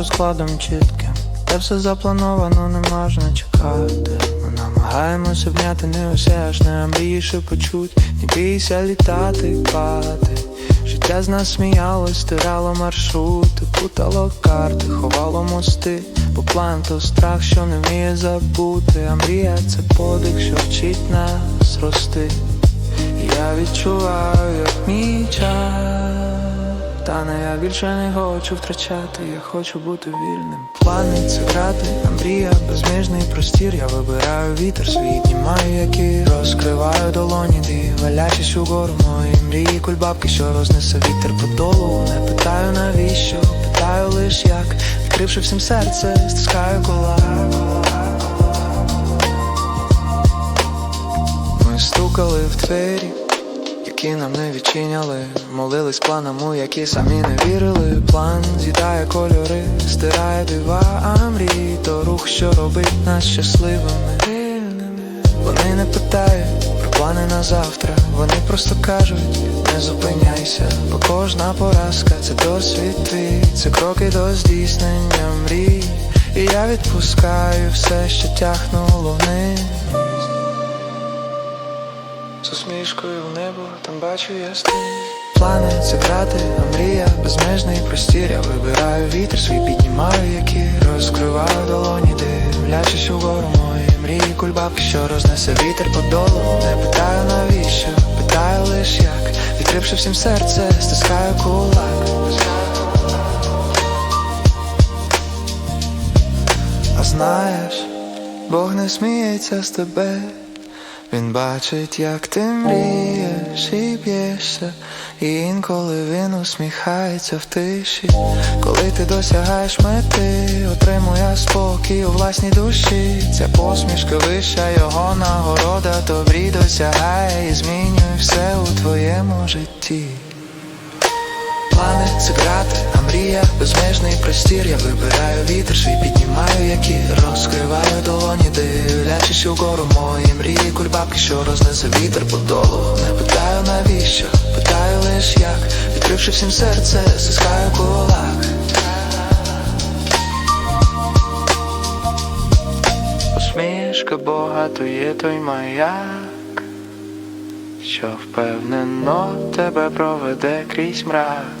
розкладом чітким. Де все заплановано, не можна чекати. Ми намагаємося обняти не усе, аж не мрієш почуть. Не бійся літати, падати. Життя з нас сміялось, стирало маршрути, путало карти, ховало мости. Бо план то страх, що не вміє забути. А мрія це подих, що вчить нас рости. Я відчуваю, як мій час Та не я більше не хочу втрачати, я хочу бути вільним. Плани це грати, а безміжний простір. Я вибираю вітер, свій днімаю, які розкриваю долоні, де валячись угору мої мрії, кульбабки, що рознесе вітер по долу. Не питаю навіщо, питаю лиш як, відкривши всім серце, стискаю кулак. Ми стукали в двері, які нам не відчиняли. Молились планам, у які самі не вірили. План з'їдає кольори, стирає дива, а мрії то рух, що робить нас щасливими. Вони не питають про плани на завтра. Вони просто кажуть, не зупиняйся, бо кожна поразка це досвід твій, це кроки до здійснення мрій. І я відпускаю все, що тягнуло вниз. З усмішкою в небо, там бачу ясний Плани це грати, а мрія безмежний простір Я вибираю вітер, свій піднімаю, які розкриваю долоні, дивлячись угору мої мрії, кульбабки, що рознесе вітер по долу. Не питаю навіщо, питаю лиш як, відкривши всім серце, стискаю кулак. А знаєш, Бог не сміється з тебе. Він бачить, як ти мрієш і б'єшся, і інколи він усміхається в тиші. Коли ти досягаєш мети, отримує спокій у власній душі. Ця посмішка вища його нагорода, добрі досягає і змінює все у твоєму житті. Це а мрія безмежний простір. Я вибираю вітер, свій піднімаю, які розкриваю долоні, дивлячись угору мої мрії, кульбабки, що рознесе вітер по долу. Не питаю навіщо, питаю лиш як, відкривши всім серце, стискаю кулак. Усмішка Бога, то є той маяк, що впевнено тебе проведе крізь мрак.